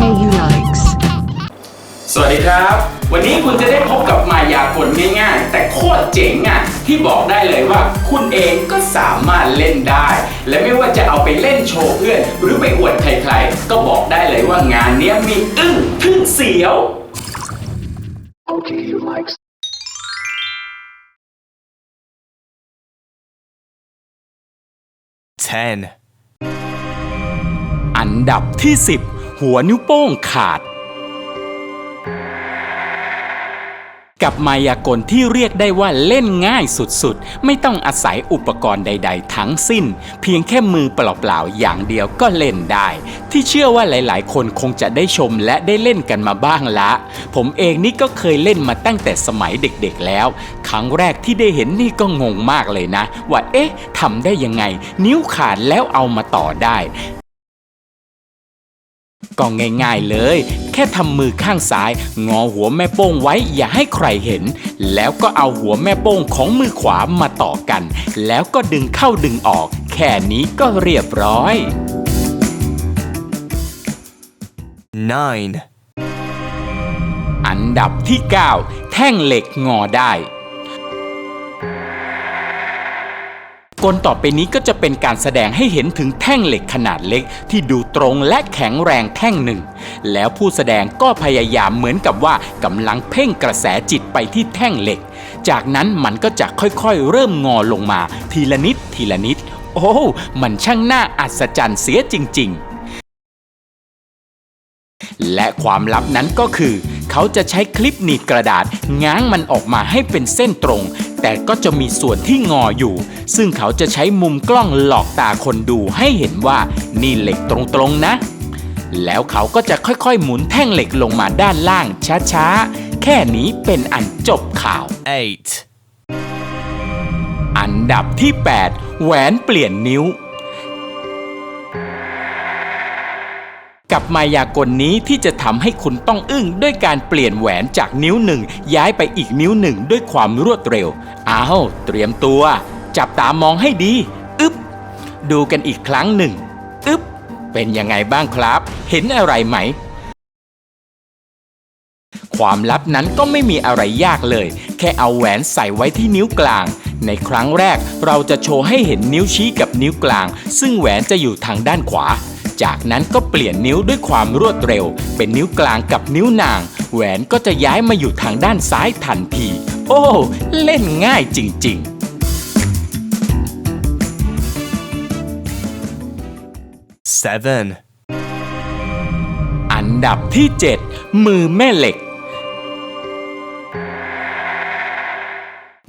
KU likes. สวัสดีครับ วันนี้คุณจะได้พบกับมายากลง่ายๆ แต่โคตรเจ๋งอะที่บอกได้เลยว่าคุณเองก็สามารถเล่นได้ และไม่ว่าจะเอาไปเล่นโชว์เพื่อน หรือไปอวดใครๆ ก็บอกได้เลยว่างานเนี้ยมีอึ้งทึ่งเสียว KU likes. 10, อันดับที่ 10 หัวนิ้วโป้งขาด กับมายากลที่เรียกได้ว่าเล่นง่ายสุดๆ ไม่ต้องอาศัยอุปกรณ์ใด ๆ ทั้งสิ้น เพียงแค่มือเปล่าๆ อย่างเดียวก็เล่นได้ ที่เชื่อว่าหลายๆ คนคงจะได้ชมและได้เล่นกันมาบ้างละ ผมเองนี่ก็เคยเล่นมาตั้งแต่สมัยเด็กๆแล้ว ครั้งแรกที่ได้เห็นนี่ก็งงมากเลยนะ ว่าเอ๊ะทำได้ยังไง นิ้วขาดแล้วเอามาต่อได้ ก็ง่ายๆเลย แค่ทำมือข้างซ้าย งอหัวแม่โป้งไว้อย่าให้ใครเห็น แล้วก็เอาหัวแม่โป้งของมือขวามาต่อกัน แล้วก็ดึงเข้าดึงออก แค่นี้ก็เรียบร้อย 9, อันดับที่ 9 แท่งเหล็กงอได้ กลต่อไปนี้ก็จะเป็นการแสดงให้เห็นถึงแท่งเหล็กขนาดเล็ก ที่ดูตรงและแข็งแรงแท่งหนึ่ง แล้วผู้แสดงก็พยายามเหมือนกับว่ากำลังเพ่งกระแสจิตไปที่แท่งเหล็ก จากนั้นมันก็จะค่อยๆ เริ่มงอลงมา ทีละนิดทีละนิด โอ้ มันช่างน่าอัศจรรย์เสียจริง ๆและความลับนั้นก็คือ เขาจะใช้คลิปหนีบกระดาษง้างมันออกมาให้เป็นเส้นตรง แต่ก็จะมีส่วนที่งออยู่ ซึ่งเขาจะใช้มุมกล้องหลอกตาคนดูให้เห็นว่านี่เหล็กตรงๆนะ แล้วเขาก็จะค่อยๆ หมุนแท่งเหล็กลงมาด้านล่างช้าๆ แค่นี้เป็นอันจบข่าว 8, อันดับที่ 8 แหวนเปลี่ยนนิ้ว กับมายากลนี้ที่จะทำให้คุณต้องอึ้งด้วยการเปลี่ยนแหวนจากนิ้วหนึ่งย้ายไปอีกนิ้วหนึ่งด้วยความรวดเร็ว อ้าว เตรียมตัว จับตามองให้ดี อึ๊บ ดูกันอีกครั้งหนึ่ง อึ๊บ เป็นยังไงบ้างครับ เห็นอะไรไหม ความลับนั้นก็ไม่มีอะไรยากเลย แค่เอาแหวนใส่ไว้ที่นิ้วกลางในครั้งแรกเราจะโชว์ให้เห็นนิ้วชี้กับนิ้วกลาง ซึ่งแหวนจะอยู่ทางด้านขวา จากนั้นก็เปลี่ยนนิ้วด้วยความรวดเร็ว เป็นนิ้วกลางกับนิ้วนาง แหวนก็จะย้ายมาอยู่ทางด้านซ้ายทันที โอ้เล่นง่ายจริง ๆ 7, อันดับที่ 7 มือแม่เหล็ก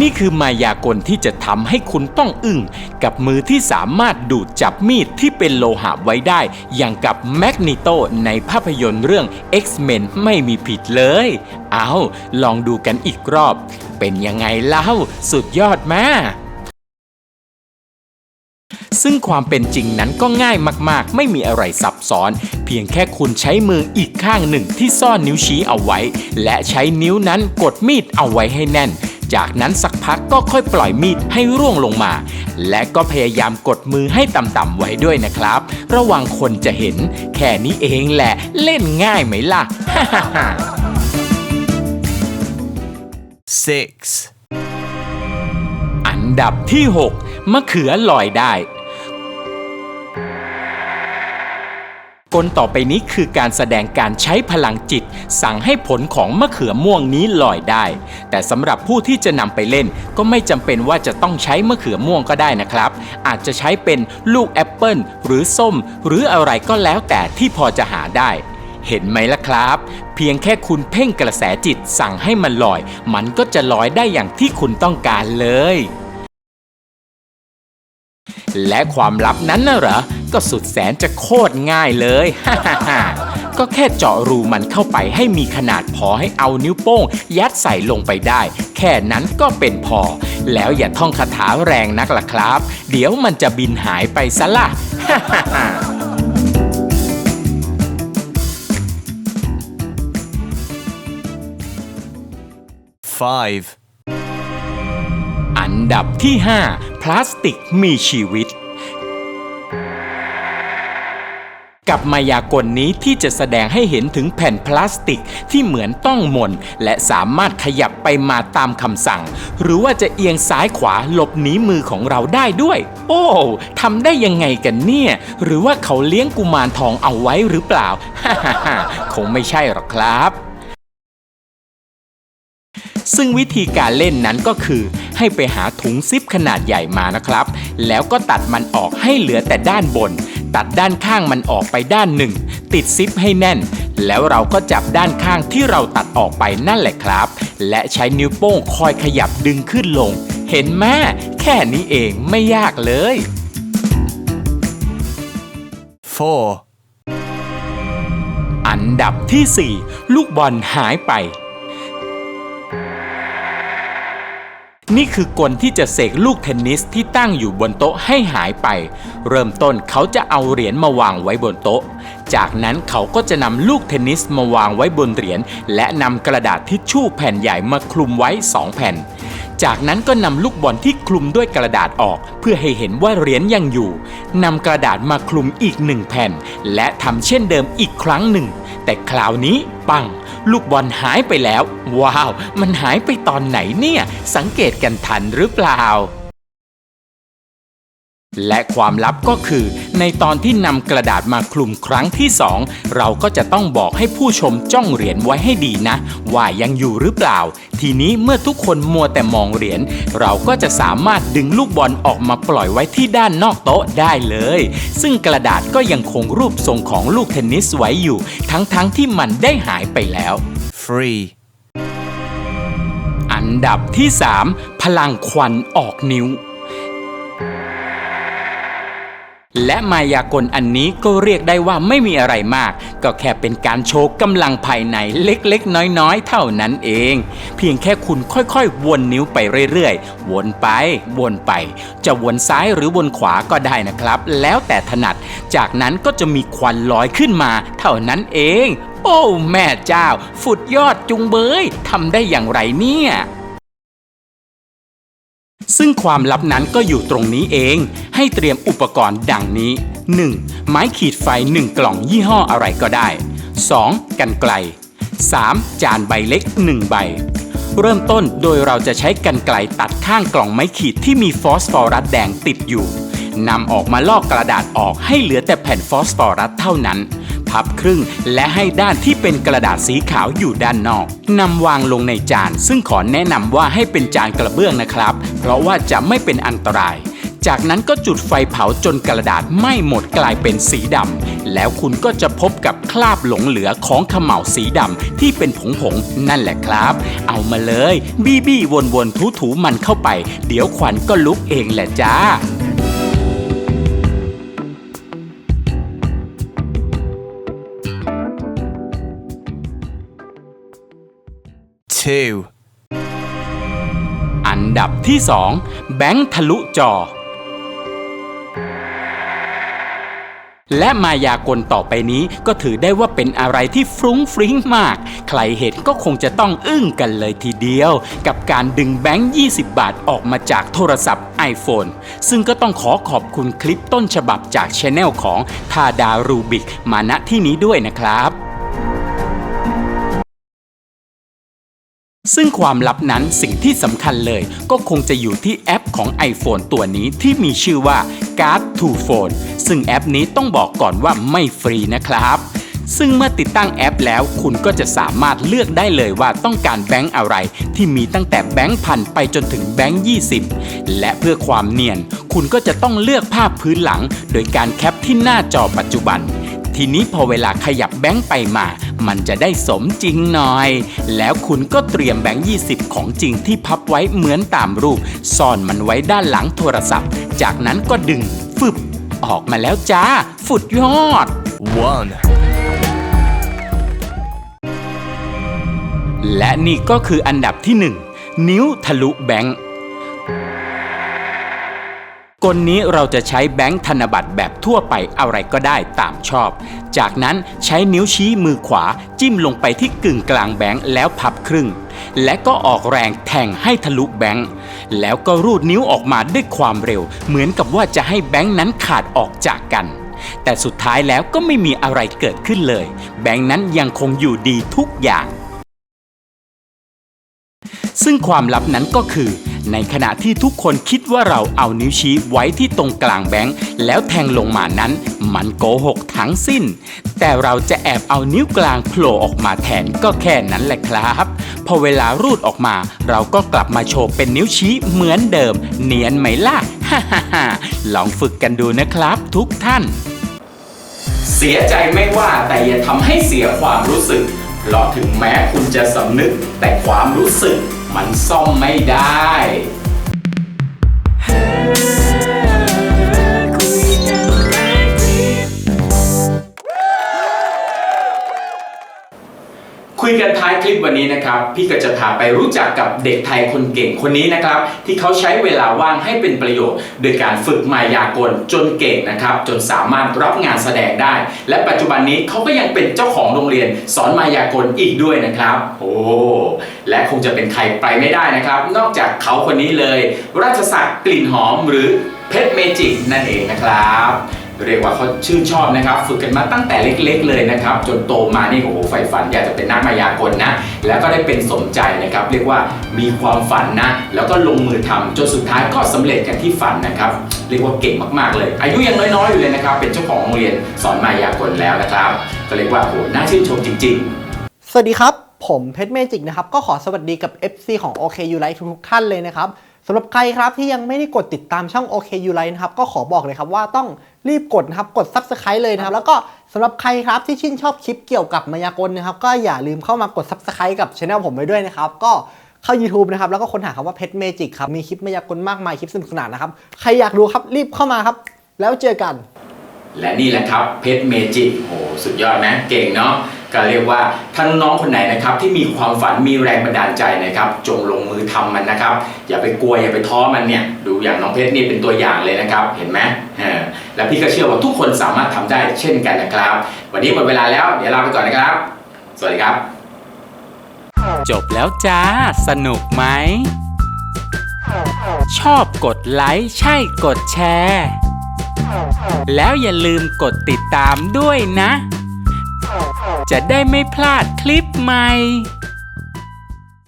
นี่คือมายากลที่จะทำให้คุณต้องอึ้งกับมือที่สามารถดูดจับมีดที่เป็นโลหะไว้ได้ อย่างกับแมกนิโตในภาพยนตร์เรื่อง X-Men ไม่มีผิดเลย เอาลองดูกันอีกรอบ เป็นยังไงเล่าสุดยอดมากซึ่งความเป็นจริงนั้นก็ง่ายมากๆ ไม่มีอะไรซับซ้อน เพียงแค่คุณใช้มืออีกข้างหนึ่งที่ซ่อนนิ้วชี้เอาไว้ และใช้นิ้วนั้นกดมีดเอาไว้ให้แน่น จากนั้นสักพักก็ค่อยปล่อยมีดให้ร่วงลงมา และก็พยายามกดมือให้ต่ำๆไว้ด้วยนะครับ ระวังคนจะเห็น แค่นี้เองแหละเล่นง่ายไหมล่ะ 6, อันดับที่ 6 มะเขือลอยได้ กลต่อไปนี้คือการแสดงการใช้พลังจิต สั่งให้ผลของมะเขือม่วงนี้ลอยได้ แต่สำหรับผู้ที่จะนำไปเล่น ก็ไม่จำเป็นว่าจะต้องใช้มะเขือม่วงก็ได้นะครับ อาจจะใช้เป็นลูกแอปเปิลหรือส้ม หรืออะไรก็แล้วแต่ที่พอจะหาได้ เห็นไหมล่ะครับ เพียงแค่คุณเพ่งกระแสจิตสั่งให้มันลอย มันก็จะลอยได้อย่างที่คุณต้องการเลย และความลับนั้นน่ะเหรอ ก็สุดแสนจะโคตรง่ายเลยฮ่าก็แค่เจาะรูมันเข้าไปให้มีขนาดพอให้เอานิ้วโป้ง ยัดใส่ลงไปได้ แค่นั้นก็เป็นพอ แล้วอย่าท่องคาถาแรงนักล่ะครับ เดี๋ยวมันจะบินหายไปซะละ 5, อัน ดับที่ 5 พลาสติกมีชีวิต กับมายากลนี้ที่จะแสดงให้เห็นถึงแผ่นพลาสติกที่เหมือนต้องมน และสามารถขยับไปมาตามคำสั่ง หรือว่าจะเอียงซ้ายขวาหลบหนีมือของเราได้ด้วย โอ้ทำได้ยังไงกันเนี่ย หรือว่าเขาเลี้ยงกุมารทองเอาไว้หรือเปล่าคงไม่ใช่หรอกครับ ซึ่งวิธีการเล่นนั้นก็คือ ให้ไปหาถุงซิปขนาดใหญ่มานะครับ แล้วก็ตัดมันออกให้เหลือแต่ด้านบน ตัดด้านข้างมันออกไปด้านหนึ่ง ติดซิปให้แน่น แล้วเราก็จับด้านข้างที่เราตัดออกไปนั่นแหละครับ และใช้นิ้วโป้งคอยขยับดึงขึ้นลง เห็นไหมแค่นี้เองไม่ยากเลย 4 อันดับที่ 4 ลูกบอลหายไป นี่คือกลที่จะเสกลูกเทนนิสที่ตั้งอยู่บนโต๊ะให้หายไป เริ่มต้นเขาจะเอาเหรียญมาวางไว้บนโต๊ะ จากนั้นเขาก็จะนำลูกเทนนิสมาวางไว้บนเหรียญและนำกระดาษทิชชู่แผ่นใหญ่มาคลุมไว้ 2 แผ่น จากนั้นก็นำลูกบอลที่คลุมด้วยกระดาษออก เพื่อให้เห็นว่าเหรียญยังอยู่นำกระดาษมาคลุมอีกหนึ่งแผ่น และทำเช่นเดิมอีกครั้งหนึ่ง แต่คราวนี้ปัง ลูกบอลหายไปแล้ว ว้าว มันหายไปตอนไหนเนี่ย สังเกตกันทันหรือเปล่า และความลับก็คือ ในตอนที่นำกระดาษมาคลุมครั้งที่สองเราก็จะต้องบอกให้ผู้ชมจ้องเหรียญไว้ให้ดีนะ ว่ายังอยู่หรือเปล่า ทีนี้เมื่อทุกคนมัวแต่มองเหรียญเราก็จะสามารถดึงลูกบอลออกมาปล่อยไว้ที่ด้านนอกโต๊ะได้เลย ซึ่งกระดาษก็ยังคงรูปทรงของลูกเทนนิสไว้อยู่ ทั้งๆทที่มันได้หายไปแล้ว3อันดับที่ 3 พลังควันออกนิ้ว และมายากลอันนี้ก็เรียกได้ว่าไม่มีอะไรมาก ก็แค่เป็นการโชว์กำลังภายในเล็กๆ น้อยๆ เท่านั้นเอง เพียงแค่คุณค่อยๆ วนนิ้วไปเรื่อยๆ วนไป วนไป จะวนซ้ายหรือวนขวาก็ได้นะครับ แล้วแต่ถนัด จากนั้นก็จะมีควันลอยขึ้นมา เท่านั้นเอง โอ้แม่เจ้าฟุดยอดจุงเบยทำได้อย่างไรเนี่ย ซึ่งความลับนั้นก็อยู่ตรงนี้เอง ให้เตรียมอุปกรณ์ดังนี้ 1. ไม้ขีดไฟ 1 กล่องยี่ห้ออะไรก็ได้ 2. กันไกล 3. จานใบเล็ก 1 ใบ เริ่มต้นโดยเราจะใช้กันไกลตัดข้างกล่องไม้ขีดที่มีฟอสฟอรัสแดงติดอยู่นำออกมาลอกกระดาษออกให้เหลือแต่แผ่นฟอสฟอรัสเท่านั้น พับครึ่ง และให้ด้านที่เป็นกระดาษสีขาวอยู่ด้านนอกนำวางลงในจาน ซึ่งขอแนะนำว่าให้เป็นจานกระเบื้องนะครับ เพราะว่าจะไม่เป็นอันตราย จากนั้นก็จุดไฟเผาจนกระดาษไหม้หมดกลายเป็นสีดำแล้วคุณก็จะพบกับคราบหลงเหลือของขม่าวสีดำที่เป็นผงผงๆนั่นแหละครับ เอามาเลย บี้บี้วนวนถูถูๆมันเข้าไป เดี๋ยวควันก็ลุกเองแหละจ้า 2 อันดับที่ 2 แบงค์ทะลุจอ และมายากลต่อไปนี้ก็ถือได้ว่าเป็นอะไรที่ฟรุ้งฟริ้งมาก ใครเห็นก็คงจะต้องอึ้งกันเลยทีเดียว กับการดึงแบงค์ 20 บาทออกมาจากโทรศัพท์ iPhone ซึ่งก็ต้องขอขอบคุณคลิปต้นฉบับจากช anel ของทาดารูบิกมาณที่นี้ด้วยนะครับ ซึ่งความลับนั้นสิ่งที่สำคัญเลยก็คงจะอยู่ที่แอปของ iPhone ตัวนี้ที่มีชื่อว่า Card to Phone ซึ่งแอปนี้ต้องบอกก่อนว่าไม่ฟรีนะครับ ซึ่งเมื่อติดตั้งแอปแล้วคุณก็จะสามารถเลือกได้เลยว่าต้องการแบงค์อะไร ที่มีตั้งแต่แบงค์พันไปจนถึงแบงค์20 และเพื่อความเนียน คุณก็จะต้องเลือกภาพพื้นหลัง โดยการแคปที่หน้าจอปัจจุบัน ทีนี้พอเวลาขยับแบงค์ไปมา มันจะได้สมจริงหน่อย แล้วคุณก็เตรียมแบงค์20 ของจริงที่พับไว้เหมือนตามรูป ซ่อนมันไว้ด้านหลังโทรศัพท์ จากนั้นก็ดึงฟึบออกมาแล้วจ้าฟุดยอด1และนี่ก็คืออันดับที่ 1 นิ้วทะลุแบงค์ กลนี้เราจะใช้แบงค์ธนบัตรแบบทั่วไปอะไรก็ได้ตามชอบ จากนั้นใช้นิ้วชี้มือขวาจิ้มลงไปที่กึ่งกลางแบงค์แล้วพับครึ่ง และก็ออกแรงแทงให้ทะลุแบงค์แล้วก็รูดนิ้วออกมาด้วยความเร็ว เหมือนกับว่าจะให้แบงค์นั้นขาดออกจากกันแต่สุดท้ายแล้วก็ไม่มีอะไรเกิดขึ้นเลย แบงค์นั้นยังคงอยู่ดีทุกอย่าง ซึ่งความลับนั้นก็คือ ในขณะที่ทุกคนคิดว่าเราเอานิ้วชี้ไว้ที่ตรงกลางแบงค์แล้วแทงลงมานั้น มันโกหกทั้งสิ้น แต่เราจะแอบเอานิ้วกลางโผล่ออกมาแทนก็แค่นั้นแหละครับพอเวลารูดออกมา เราก็กลับมาโชว์เป็นนิ้วชี้เหมือนเดิม เนียนไหมล่ะฮ่าฮ่าฮ่าลองฝึกกันดูนะครับ ทุกท่าน เสียใจไม่ว่าแต่อย่าทำให้เสียความรู้สึกเพราะถึงแม้คุณจะสำนึกแต่ความรู้สึก มันซ่อมไม่ได้ กันท้ายคลิปวันนี้นะครับ พี่ก็จะพาไปรู้จักกับเด็กไทยคนเก่งคนนี้นะครับ ที่เขาใช้เวลาว่างให้เป็นประโยชน์ โดยการฝึกมายากลจนเก่งนะครับ จนสามารถรับงานแสดงได้ และปัจจุบันนี้เขาก็ยังเป็นเจ้าของโรงเรียนสอนมายากลอีกด้วยนะครับ โอ้และคงจะเป็นใครไปไม่ได้นะครับ นอกจากเขาคนนี้เลย ราชศักดิ์กลิ่นหอมหรือเพชรเมจิกนั่นเองนะครับ เรียกว่าเขาชื่นชอบนะครับ ฝึกกันมาตั้งแต่เล็กๆเลยนะครับ จนโตมานี่โอ้โหใฝ่ฝันอยากจะเป็นนักมายากลนะ แล้วก็ได้เป็นสมใจนะครับ เรียกว่ามีความฝันนะ แล้วก็ลงมือทำจนสุดท้ายก็สำเร็จกันที่ฝันนะครับ เรียกว่าเก่งมากๆเลย อายุยังน้อยๆอยู่เลยนะครับ เป็นเจ้าของโรงเรียนสอนมายากลแล้วนะครับ ก็เรียกว่าโอ้โหน่าชื่นชมจริง ๆ สวัสดีครับ ผมเพชรเมจิกนะครับ ก็ขอสวัสดีกับ FC ของ OKU Live ทุกๆท่านเลยนะครับสำหรับใครครับที่ยังไม่ได้กดติดตามช่อง OKU Live นะครับ ก็ขอบอกเลยครับว่าต้อง รีบกดนะครับ กด Subscribe เลยนะครับ แล้วก็สำหรับใครครับที่ชื่นชอบคลิปเกี่ยวกับมายากลนะครับ ก็อย่าลืมเข้ามากด Subscribe กับช anel ผมไปด้วยนะครับ ก็เข้า YouTube นะครับ แล้วก็ค้นหาคำว่าเพชรเมจิกครับ มีคลิปมายากลมากมายคลิปสนุกสนานนะครับ ใครอยากดูครับรีบเข้ามาครับ แล้วเจอกัน และนี่แหละครับเพชรเมจิกโอ้สุดยอดนะเก่งเนาะ ก็เรียกว่าถ้าน้องคนไหนนะครับที่มีความฝันมีแรงบันดาลใจนะครับจงลงมือทำมันนะครับ อย่าไปกลัวอย่าไปท้อมันเนี่ยดูอย่างน้องเพชรนี่เป็นตัวอย่างเลยนะครับ เห็นไหมและพี่ก็เชื่อว่าทุกคนสามารถทำได้เช่นกันนะครับ วันนี้หมดเวลาแล้วเดี๋ยวลาไปก่อนนะครับ สวัสดีครับ จบแล้วจ้าสนุกไหมชอบกดไลค์ใช่กดแชร์ แล้วอย่าลืมกดติดตามด้วยนะ จะได้ไม่พลาดคลิปใหม่